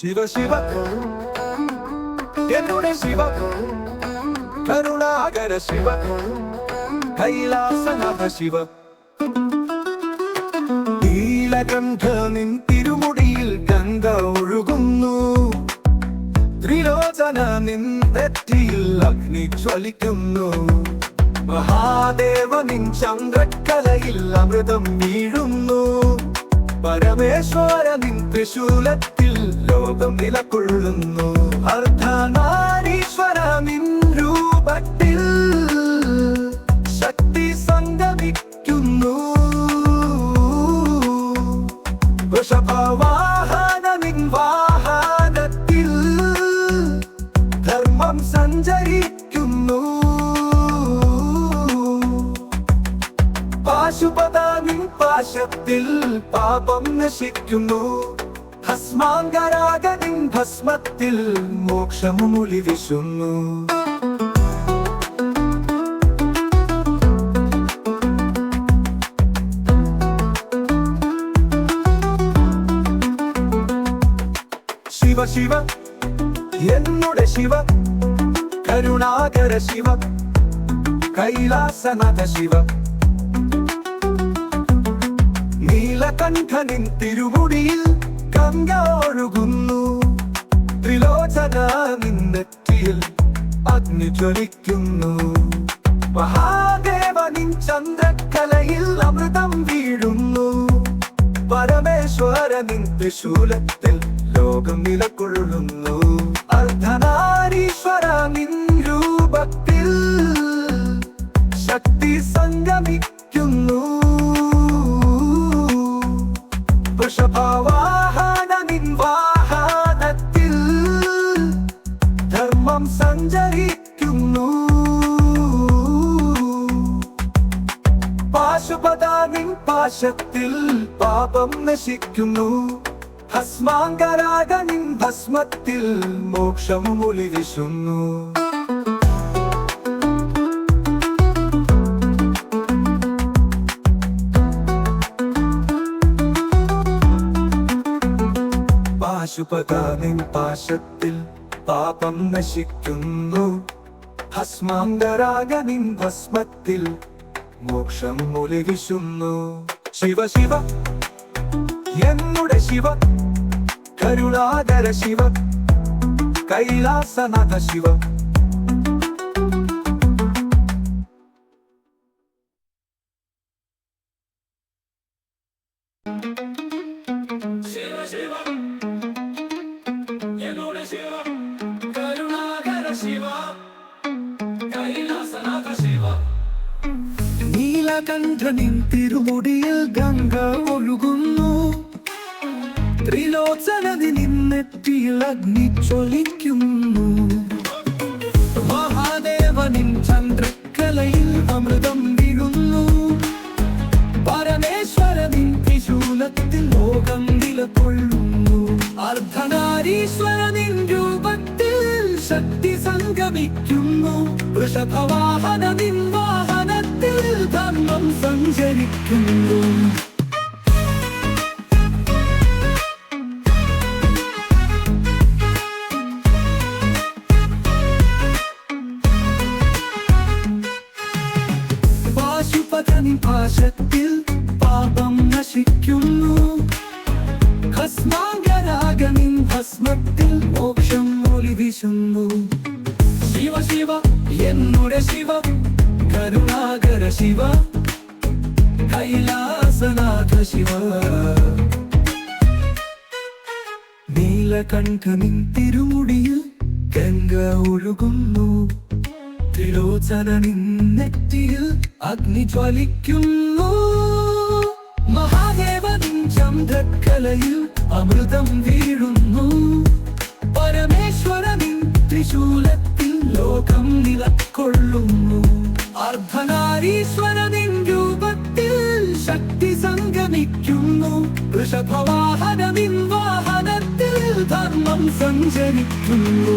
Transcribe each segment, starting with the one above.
ശിവ ശിവ. എന്നുടെ ശിവ. കരുണാകര ശിവ. കൈലാസനാഥ ശിവ. നീലകണ്ഠ നിൻ തിരുമുടിയിൽ ഗംഗ ഒഴുകുന്നു. ത്രിലോചന നിൻ നെറ്റിയിൽ അഗ്നി ജ്വലിക്കുന്നു. മഹാദേവ നിൻ ചന്ദ്രക്കലയിൽ അമൃതം വീഴുന്നു. ത്രിശൂലത്തിൽ ലോകം നിലകൊള്ളുന്നു അർദ്ധനാരീശ്വര രൂപത്തിൽ ശക്തി സംഗമിക്കുന്നു. വൃഷഭവാഹന നിൻ വാഹനത്തിൽ ധർമ്മം സഞ്ചരിക്കുന്നു. പാശുപത നിൻ പാശത്തിൽ പാപം നശിക്കുന്നു. ഭസ്മാങ്കരാഗ നിൻ ഭസ്മത്തിൽ മോക്ഷമുളി വിശുന്നു. ശിവ ശിവ എന്നുടെ ശിവ കരുണാകര ശിവ കൈലാസനഥ ശിവ. നീലകണ്ഠനിൻ തിരുമുടിയിൽ ഗംഗ ഒഴുകുന്നു. ത്രിലോചന നിന്നെറ്റിയിൽ അഗ്നി ജ്വലിക്കുന്നു. മഹാദേവനിൻ ചന്ദ്രക്കലയിൽ അമൃതം വീഴുന്നു. പരമേശ്വരനിൻ ത്രിശൂലത്തിൽ ലോകം നിലകൊള്ളുന്നു. അർദ്ധനാരീശ്വര വൃഷഭവാഹന നിൻ വാഹനത്തിൽ ധർമ്മം സഞ്ചരിക്കുന്നു. പാശുപത നിൻ പാശത്തിൽ പാപം നശിക്കുന്നു. ഭസ്മാങ്കരാഗ നിൻ ഭസ്മത്തിൽ മോക്ഷം ഒളി വിശുന്നു പാശുപത നിൻ പാശത്തിൽ പാപം നശിക്കുന്നു. ഭസ്മാന്തരാഗനിൻ ഭസ്മത്തിൽ മോക്ഷം ഒലിവിശുന്നു. ശിവ ശിവ എന്നുടെ ശിവ കരുണാകര ശിവ കൈലാസനാഥ ശിവ. നീലകണ്ഠനിൻ തിരുമുടിയിൽ ഗംഗ ഒഴുകുന്നു. ത്രിലോചനതി നിന്നെത്തിയിൽ അഗ്നി ചൊലിക്കുന്നു മഹാദേവനിൻ ചന്ദ്രക്കലയിൽ അമൃതം വീഴുന്നു. പരമേശ്വരനിൻ ത്രിശൂലത്തിൽ ലോകം നിലകൊള്ളുന്നു. അർദ്ധനാരീശ്വരനിൻ രൂപത്തിൽ ശക്തി സംഗമിക്കുന്നു. വൃഷഭവാഹന നിൻ വാഹനത്തിൽ ധർമ്മം സഞ്ചരിക്കുന്നു പാശുപതനി പാശത്തിൽ പാപം നശിക്കുന്നു. ഭസ്മാങ്കരാഗനിൻ ഭസ്മത്തിൽ മോക്ഷം ഒളി വീശുന്നു. ശിവ ശിവ എന്നുടെ ശിവ. കരുണാകര ശിവ കൈലാസനാഥ ശിവ. നീലകണ്ഠനിൻ തിരുമുടിയിൽ ഗംഗ ഒഴുകുന്നു. ത്രിലോചനനിൻ നെറ്റിയിൽ അഗ്നി ജ്വലിക്കുന്നു. മഹാദേവൻ ചന്ദ്രക്കലയിൽ അമൃതം വീഴുന്നു. പരമേശ്വരനിൻ ത്രിശൂലത്തിൽ ലോകം നിലക്കൊള്ളുന്നു. അർദ്ധനാരീശ്വരനിൻ രൂപത്തിൽ ശക്തി സംഗമിക്കുന്നു. വൃഷഭവാഹനമിൻ വാഹനത്തിൽ ധർമ്മം സഞ്ചരിക്കുന്നു.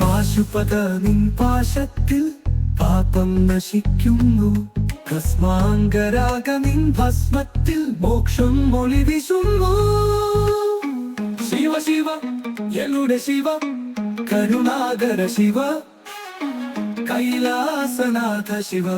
പാശുപത നിൻ പാശത്തിൽ പാപം നശിക്കുന്നു. ഭസ്മാങ്കരാഗ ഭസ്മത്തിൽ മോക്ഷം മൊഴി വിശുന്നു. ശിവ ശിവ എന്നുടെ ശിവ കരുണാകര ശിവ കൈലാസനാഥ ശിവ.